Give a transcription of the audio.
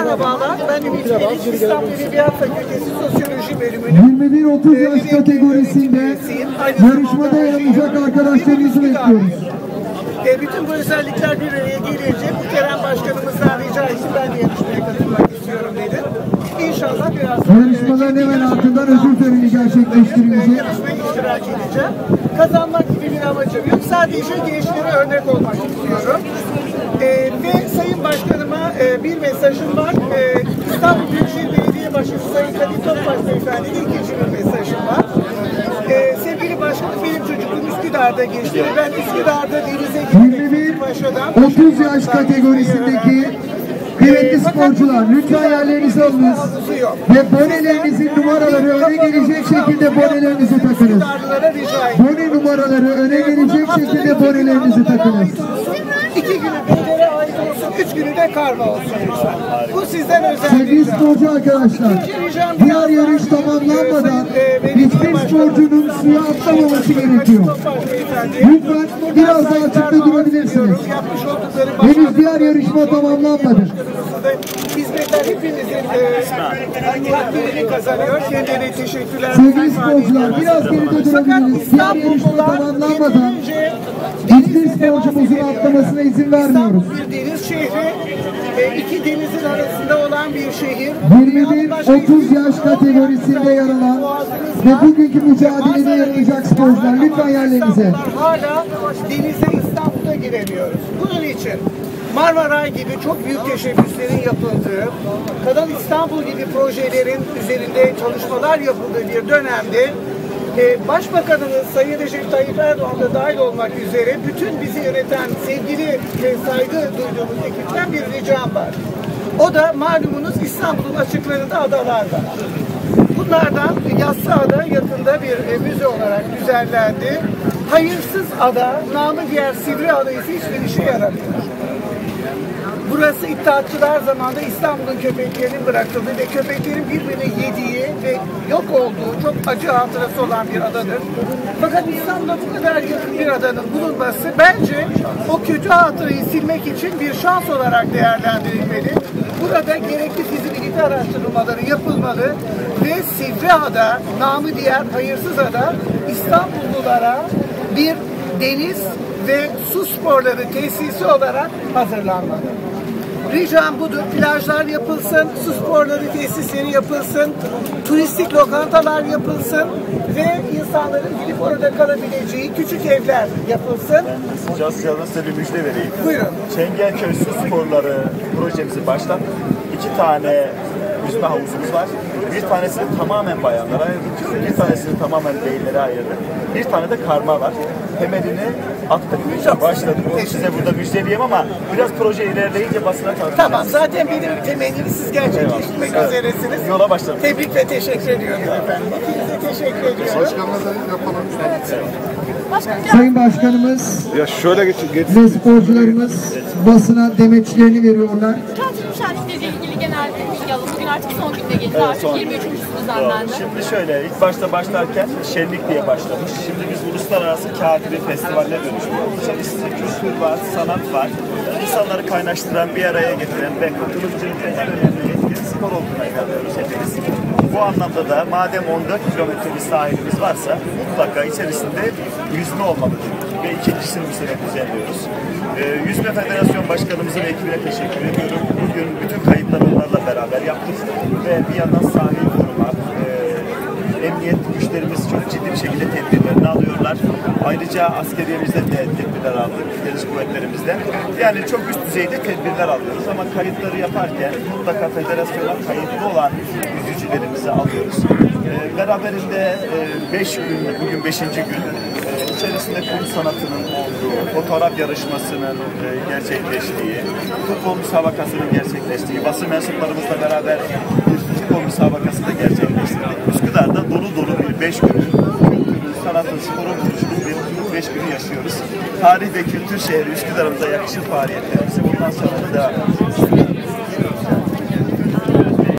Merhabalar, ben Ümit İstanbul Edebiyat Fakültesi Sosyoloji bölümünün 21-30 yaş kategorisinde yarışmada yer alacak arkadaşlarınızı bekliyoruz. e, bütün bu özellikler bir araya gelince bu Kerem Başkanımızdan rica ettim ben de yarışmaya katılmak istiyorum dedi. İnşallah biraz Yarışmaların hemen ardından ödül töreni gerçekleştirilecek. yarışmaya iştirak edeceğim. Kazanmak gibi bir amacım yok. Sadece gençlere örnek olmak istiyorum. E, bir mesajım var. E, İstanbul Büyükşehir Belediye Başkanı Sayın Kadir Topbaş Beyefendi'nin ikinci bir mesajım var. E, sevgili Başkanım benim çocukluğum Üsküdar'da geçti. Ben Üsküdar'da denize Paşa'dan 21-30 yaş kategorisindeki kıymetli sporcular lütfen yerlerinizi alınız ve bonelerinizin numaraları öne gelecek şekilde bonelerinizi takınız. Bone numaraları öne gelecek şekilde bonelerinizi takınız. İki günü beylere ait olsun, de karma olsun lütfen. Bu sizden özel Sevgili sporcu arkadaşlar, diğer yarış tamamlanmadan hiçbir sporcunun suya atlamaması gerekiyor. Lütfen biraz daha açıkta durabilirsiniz. Henüz diğer yarışma tamamlanmadı. Hizmetler hepinizin e, takdirini kazanıyor. Kendilerine teşekkürler. Sevgili sporcular biraz geride durabiliriz. Diğer yarışma tamamlanmadan hiçbir atlamasına izin vermiyoruz. İstanbul bir deniz şehri, e, iki denizin arasında olan bir şehir. 21-30 yaş kategorisinde yer alan ve bugünkü mücadelede yer alacak sporcular lütfen yerlerinize. Hala denize İstanbul'da giremiyoruz. Bunun için Marmaray gibi çok büyük teşebbüslerin yapıldığı, Kanal İstanbul gibi projelerin üzerinde çalışmalar yapıldığı bir dönemde e, Başbakanımız Sayın Recep Tayyip Erdoğan da dahil olmak üzere bütün bizi yöneten sevgili ve saygı duyduğumuz ekipten bir ricam var. O da malumunuz İstanbul'un açıklarında adalarda. Bunlardan Yassıada yakında bir e, müze olarak düzenlendi. Hayırsız ada, namı diğer Sivri Ada ise hiçbir işe yaramıyor. Burası İttihatçılar zamanında İstanbul'un köpeklerinin bırakıldığı ve köpeklerin birbirini yediği ve yok olduğu çok acı hatırası olan bir adadır. Fakat İstanbul'da bu kadar yakın bir adanın bulunması bence o kötü hatırayı silmek için bir şans olarak değerlendirilmeli. Burada gerekli fizibilite araştırmaları yapılmalı ve Sivriada, namı diğer hayırsız ada İstanbullulara bir deniz ve su sporları tesisi olarak hazırlanmalı. Ricam budur. Plajlar yapılsın, su sporları tesisleri yapılsın, turistik lokantalar yapılsın ve insanların gidip orada kalabileceği küçük evler yapılsın. Sıcağı sıcağına size bir müjde vereyim. Buyurun. Çengelköy Su Sporları projemizi başlattık. İki tane yüzme havuzumuz var. Bir tanesini tamamen bayanlara ayırdık. Bir tanesini tamamen beylere ayırdık. Bir tane de karma var. Temelini attık. Başladık. Onu size burada müjdeleyeyim ama biraz proje ilerleyince basına tanıtacağız. Tamam. Zaten benim temennimi siz gerçekleştirmek Evet. üzeresiniz. Yola başladık. Tebrik ve teşekkür ediyorum efendim. İkinize teşekkür ediyorum. Başkanla da yapalım. Sayın Başkanımız Ya şöyle geç, geç. ve sporcularımız basına demeçlerini veriyorlar. Tatil müşahitleriyle ilgili bir alalım. Bugün artık son günde geldi. artık son 23.sü düzenlendi. Şimdi şöyle ilk başta başlarken şenlik diye başlamış. Şimdi biz uluslararası kağıtlı festivalle dönüştürüyoruz. İçerisinde kültür var, sanat var. İnsanları kaynaştıran, bir araya getiren ve katılımcının en önemli etkisi spor olduğuna inanıyoruz hepimiz. Bu anlamda da madem 14 kilometre bir sahilimiz varsa mutlaka içerisinde yüzme olmalıdır. Ve ikincisini bu sene düzenliyoruz. Ee, Yüzme Federasyon Başkanımıza ve ekibine teşekkür ediyorum. Bugün bütün kayıtları onlarla yaptık ve bir yandan sahil korumak, e, emniyet güçlerimiz çok ciddi bir şekilde tedbirlerini alıyorlar. Ayrıca askeriyemizden de tedbirler aldık, deniz kuvvetlerimizden. Yani çok üst düzeyde tedbirler alıyoruz ama kayıtları yaparken mutlaka federasyona kayıtlı olan yüzücülerimizi alıyoruz. Beraberinde 5 gün, bugün 5. gün e, içerisinde kum sanatının olduğu, fotoğraf yarışmasının e, gerçekleştiği, futbol müsabakasının gerçekleştiği, basın mensuplarımızla beraber bir futbol müsabakası da gerçekleştirdik. Üsküdar'da dolu dolu bir 5 günü kültürün, sanatın, sporun buluştuğu bir 5 günü yaşıyoruz. Tarih ve kültür şehri Üsküdar'ımıza yakışır faaliyetlerimizi bundan sonra da devam edeceğiz.